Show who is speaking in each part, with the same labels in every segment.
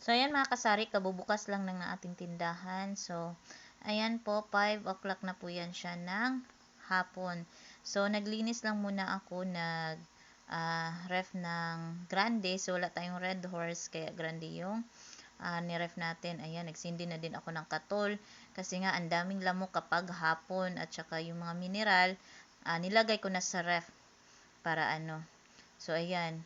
Speaker 1: So, ayan mga kasari, kabubukas lang ng ating tindahan. So, ayan po, 5 o'clock na po yan siya ng hapon. So, naglinis lang muna ako, nag uh, ref ng grande. So, wala tayong red horse, kaya grande yung uh, ni-ref natin. Ayan, nagsindi na din ako ng katol. Kasi nga, ang daming lamok kapag hapon at saka yung mga mineral, uh, nilagay ko na sa ref para ano. So, ayan.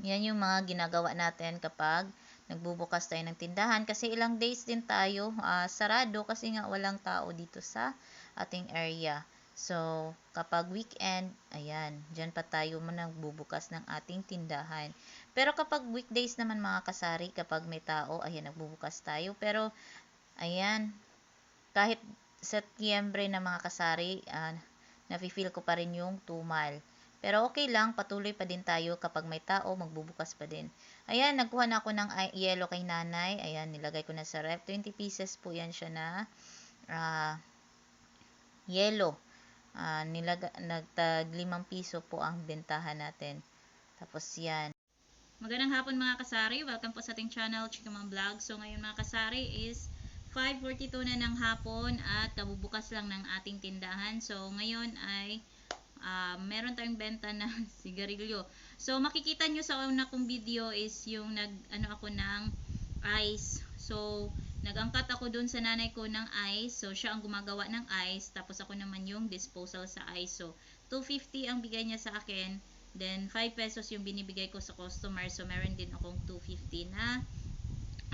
Speaker 1: Yan yung mga ginagawa natin kapag nagbubukas tayo ng tindahan kasi ilang days din tayo uh, sarado kasi nga walang tao dito sa ating area. So, kapag weekend, ayan, dyan pa tayo nagbubukas ng ating tindahan. Pero kapag weekdays naman mga kasari, kapag may tao, ayan, nagbubukas tayo. Pero, ayan, kahit Setyembre na mga kasari, uh, nafe-feel ko pa rin yung tumal. Pero okay lang, patuloy pa din tayo kapag may tao, magbubukas pa din. Ayan, nagkuha na ako ng yellow kay nanay. Ayan, nilagay ko na sa ref. 20 pieces po yan siya na uh, yellow. Uh, nilag nagtag 5 piso po ang bentahan natin. Tapos yan.
Speaker 2: Magandang hapon mga kasari. Welcome po sa ating channel, Chikamang Vlog. So ngayon mga kasari is 5.42 na ng hapon at kabubukas lang ng ating tindahan. So ngayon ay uh, meron tayong benta na sigarilyo. So, makikita nyo sa una kong video is yung nag, ano ako ng ice. So, nagangkat ako dun sa nanay ko ng ice. So, siya ang gumagawa ng ice. Tapos ako naman yung disposal sa ice. So, 250 ang bigay niya sa akin. Then, 5 pesos yung binibigay ko sa customer. So, meron din akong 250 na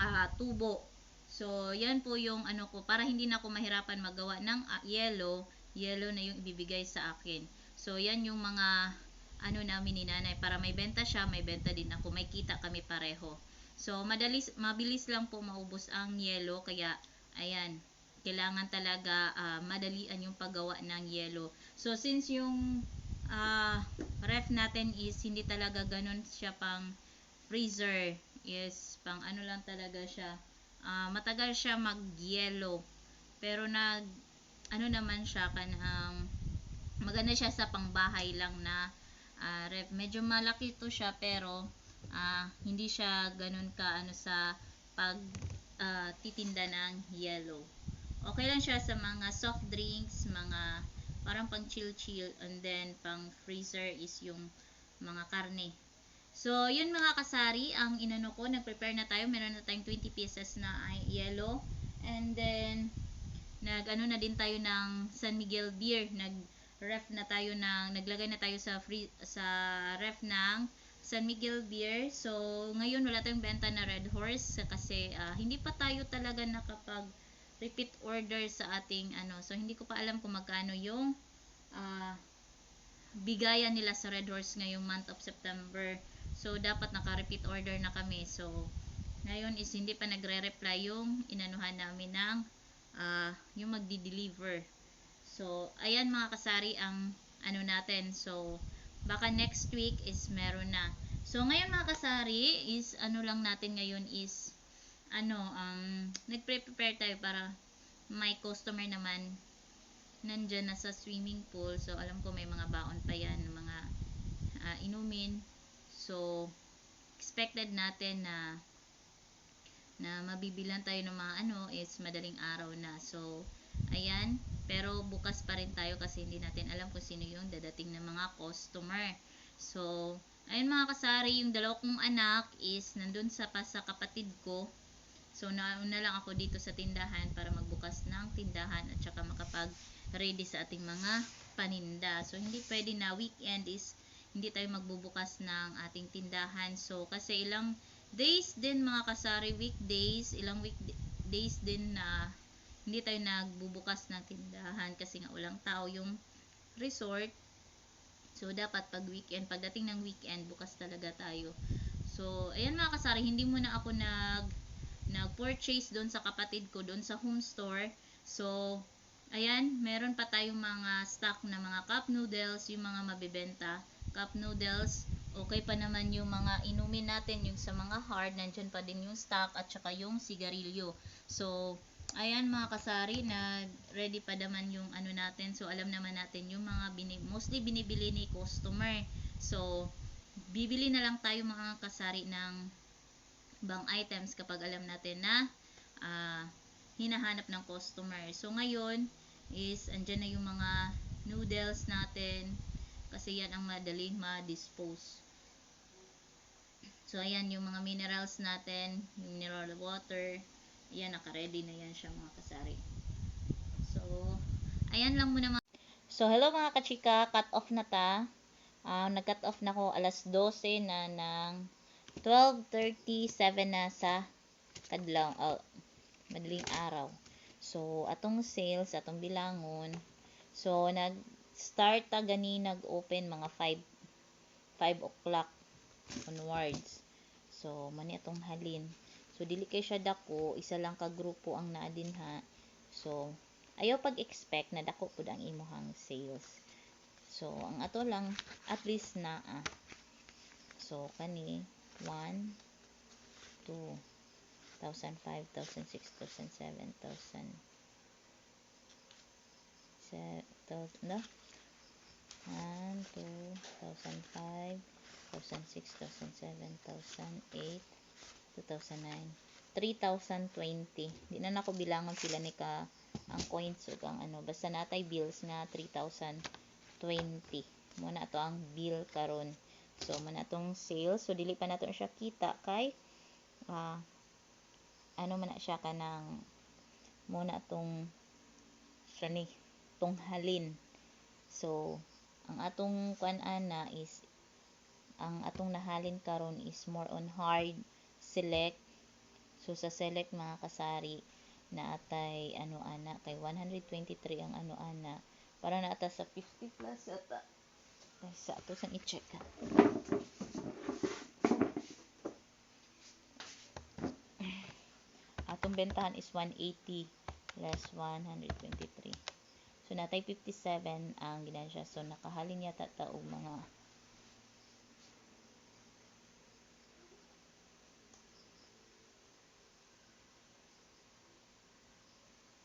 Speaker 2: uh, tubo. So, yan po yung ano ko. Para hindi na ako mahirapan magawa ng uh, yellow, yellow na yung ibibigay sa akin. So, yan yung mga ano namin ni nanay. Para may benta siya, may benta din ako. May kita kami pareho. So, madalis, mabilis lang po maubos ang yellow. Kaya, ayan, kailangan talaga uh, madalian yung paggawa ng yellow. So, since yung uh, ref natin is hindi talaga ganun siya pang freezer. Yes, pang ano lang talaga siya. Uh, matagal siya mag-yellow. Pero nag, ano naman siya, kanang, maganda siya sa pangbahay lang na uh, ref. Medyo malaki to siya pero uh, hindi siya ganun ka ano sa pag uh, titinda ng yellow. Okay lang siya sa mga soft drinks, mga parang pang chill chill and then pang freezer is yung mga karne. So, yun mga kasari, ang inano ko, nag-prepare na tayo. Meron na tayong 20 pieces na yellow. And then, nag-ano na din tayo ng San Miguel beer. Nag ref na tayo ng naglagay na tayo sa free sa ref ng San Miguel beer. So ngayon wala tayong benta na Red Horse kasi uh, hindi pa tayo talaga nakapag repeat order sa ating ano. So hindi ko pa alam kung magkano yung uh, bigayan nila sa Red Horse ngayong month of September. So dapat naka-repeat order na kami. So ngayon is hindi pa nagre-reply yung inanuhan namin ng uh, yung magdi-deliver. So, ayan mga kasari ang ano natin. So, baka next week is meron na. So, ngayon mga kasari is ano lang natin ngayon is ano, um, nagpre-prepare tayo para may customer naman nandyan na sa swimming pool. So, alam ko may mga baon pa yan, mga uh, inumin. So, expected natin na na mabibilan tayo ng mga ano is madaling araw na. So, ayan. Pero bukas pa rin tayo kasi hindi natin alam kung sino yung dadating na mga customer. So, ayun mga kasari, yung dalawa kong anak is nandun sa pa sa kapatid ko. So, nauna lang ako dito sa tindahan para magbukas ng tindahan at saka makapag ready sa ating mga paninda. So, hindi pwede na weekend is hindi tayo magbubukas ng ating tindahan. So, kasi ilang days din mga kasari, weekdays, ilang weekdays din na hindi tayo nagbubukas ng tindahan kasi nga walang tao yung resort. So, dapat pag weekend, pagdating ng weekend, bukas talaga tayo. So, ayan mga kasari, hindi muna ako nag nag-purchase doon sa kapatid ko, doon sa home store. So, ayan, meron pa tayong mga stock na mga cup noodles, yung mga mabibenta. Cup noodles, okay pa naman yung mga inumin natin, yung sa mga hard, nandyan pa din yung stock, at saka yung sigarilyo. So, ayan mga kasari na ready pa naman yung ano natin so alam naman natin yung mga binib mostly binibili ni customer so bibili na lang tayo mga kasari ng bang items kapag alam natin na ah, hinahanap ng customer. So ngayon is andyan na yung mga noodles natin kasi yan ang madaling ma-dispose. So ayan yung mga minerals natin, yung mineral water, ayan naka-ready na yan siya mga kasari. So ayan lang muna mga
Speaker 1: So, hello mga kachika, cut off na ta. Ah, nag-cut off na ko alas 12 na ng 12.37 na sa kadlaw, oh, madaling araw. So, atong sales, atong bilangon. So, nag-start ta gani nag-open mga 5 5 o'clock onwards. So, mani atong halin. So, dili kay siya dako, isa lang ka grupo ang naa dinha. So, ayaw pag-expect na dako pud ang imuhang sales. So, ang ato lang, at least na ah. So, kani, 1, 2, 1,000, 5,000, 6,000, 7,000, 7,000, no? 1, 2, 1,005, 1,006, 1,007, 1,008, 2009, 3,020. Di na nako bilangon sila ni ka ang coins ug ang ano. Basta natay bills nga 3,020 mo na to ang bill karon. So mo na tong sales. So dili pa nato siya kita kay ah, ano man siya kanang mo na tong siya ni tunghalin so ang atong kuan ana is ang atong nahalin karon is more on hard select. So sa select mga kasari na atay ano ana kay 123 ang ano ana. Para na ata sa 50 plus ata. Ay sa ato sang i-check ha. atong bentahan is 180 plus 123 so natay 57 ang ginansya. So nakahalin yata ta og mga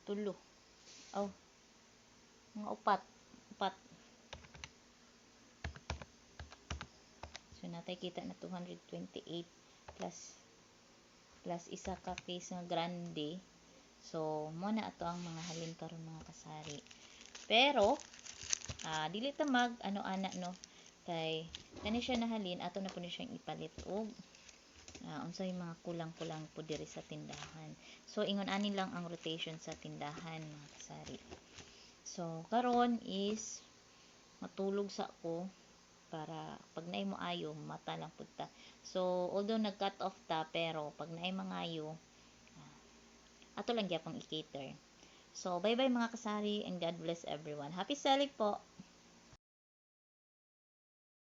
Speaker 1: tulo. Oh. Mga upat. Upat. So natay kita na 228 plus plus isa ka case nga grande. So mo na ato ang mga halin karon mga kasari. Pero ah dili ta mag ano ana no? Kay kani siya nahalin ato na po siyang ipalit. Og uh, unsay mga kulang-kulang po diri sa tindahan. So ingon ani lang ang rotation sa tindahan mga kasari. So karon is matulog sa ako para pag naay mo ayo mata lang pud ta. So although nag cut off ta pero pag naay mangayo uh, ato lang gyapon i-cater. So bye bye mga kasari and God bless everyone. Happy selling po.